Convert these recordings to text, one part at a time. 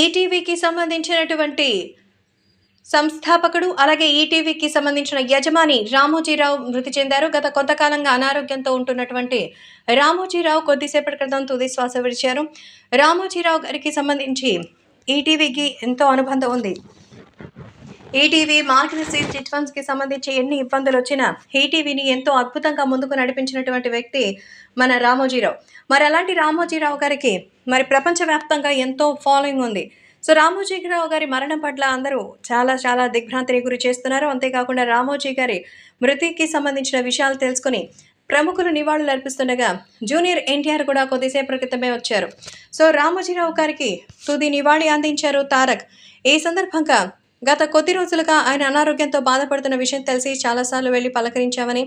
ఈటీవీకి సంబంధించినటువంటి సంస్థాపకుడు అలాగే ఈటీవీకి సంబంధించిన యజమాని రామోజీరావు మృతి చెందారు. గత కొంతకాలంగా అనారోగ్యంతో ఉంటున్నటువంటి రామోజీరావు కొద్దిసేపటి క్రితం తుది శ్వాస విడిచారు. రామోజీరావు గారికి సంబంధించి ఈటీవీకి ఎంతో అనుబంధం ఉంది. ఈటీవీ మార్గదర్శి చిట్ ఫండ్స్కి సంబంధించి ఎన్ని ఇబ్బందులు వచ్చినా ఈటీవీని ఎంతో అద్భుతంగా ముందుకు నడిపించినటువంటి వ్యక్తి మన రామోజీరావు. మరి అలాంటి రామోజీరావు గారికి మరి ప్రపంచవ్యాప్తంగా ఎంతో ఫాలోయింగ్ ఉంది. సో రామోజీరావు గారి మరణం పట్ల అందరూ చాలా చాలా దిగ్భ్రాంతిని గురి చేస్తున్నారు. అంతేకాకుండా రామోజీ గారి మృతికి సంబంధించిన విషయాలు తెలుసుకుని ప్రముఖులు నివాళులు అర్పిస్తుండగా జూనియర్ ఎన్టీఆర్ కూడా కొద్దిసేపటి క్రితమే వచ్చారు. సో రామోజీరావు గారికి తుది నివాళి అందించారు తారక్. ఈ సందర్భంగా గత కొద్ది రోజులుగా ఆయన అనారోగ్యంతో బాధపడుతున్న విషయం తెలిసి చాలాసార్లు వెళ్ళి పలకరించామని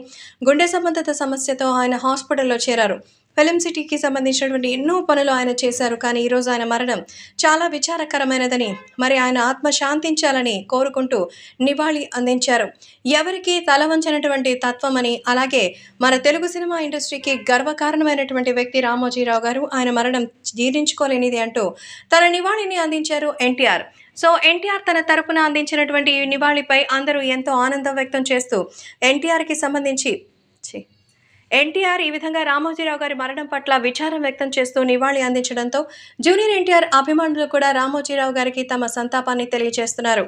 గుండె సంబంధిత సమస్యతో ఆయన హాస్పిటల్లో చేరారు. ఫిలిం సిటీకి సంబంధించినటువంటి ఎన్నో పనులు ఆయన చేశారు కానీ ఈరోజు ఆయన మరణం చాలా విచారకరమైనదని మరి ఆయన ఆత్మ శాంతించాలని కోరుకుంటూ నివాళి అందించారు. ఎవరికి తల వంచనటువంటి తత్వమని అలాగే మన తెలుగు సినిమా ఇండస్ట్రీకి గర్వకారణమైనటువంటి వ్యక్తి రామోజీరావు గారు ఆయన మరణం జీర్ణించుకోలేనిది అంటూ తన నివాళిని అందించారు ఎన్టీఆర్. సో ఎన్టీఆర్ తన తరపున అందించినటువంటి ఈ నివాళిపై అందరూ ఎంతో ఆనందం వ్యక్తం చేస్తూ ఎన్టీఆర్కి సంబంధించి ఎన్టీఆర్ ఈ విధంగా రామోజీరావు గారి మరణం పట్ల విచారం వ్యక్తం చేస్తూ నివాళి అందించడంతో జూనియర్ ఎన్టీఆర్ అభిమానులు కూడా రామోజీరావు గారికి తమ సంతాపాన్ని తెలియజేస్తున్నారు.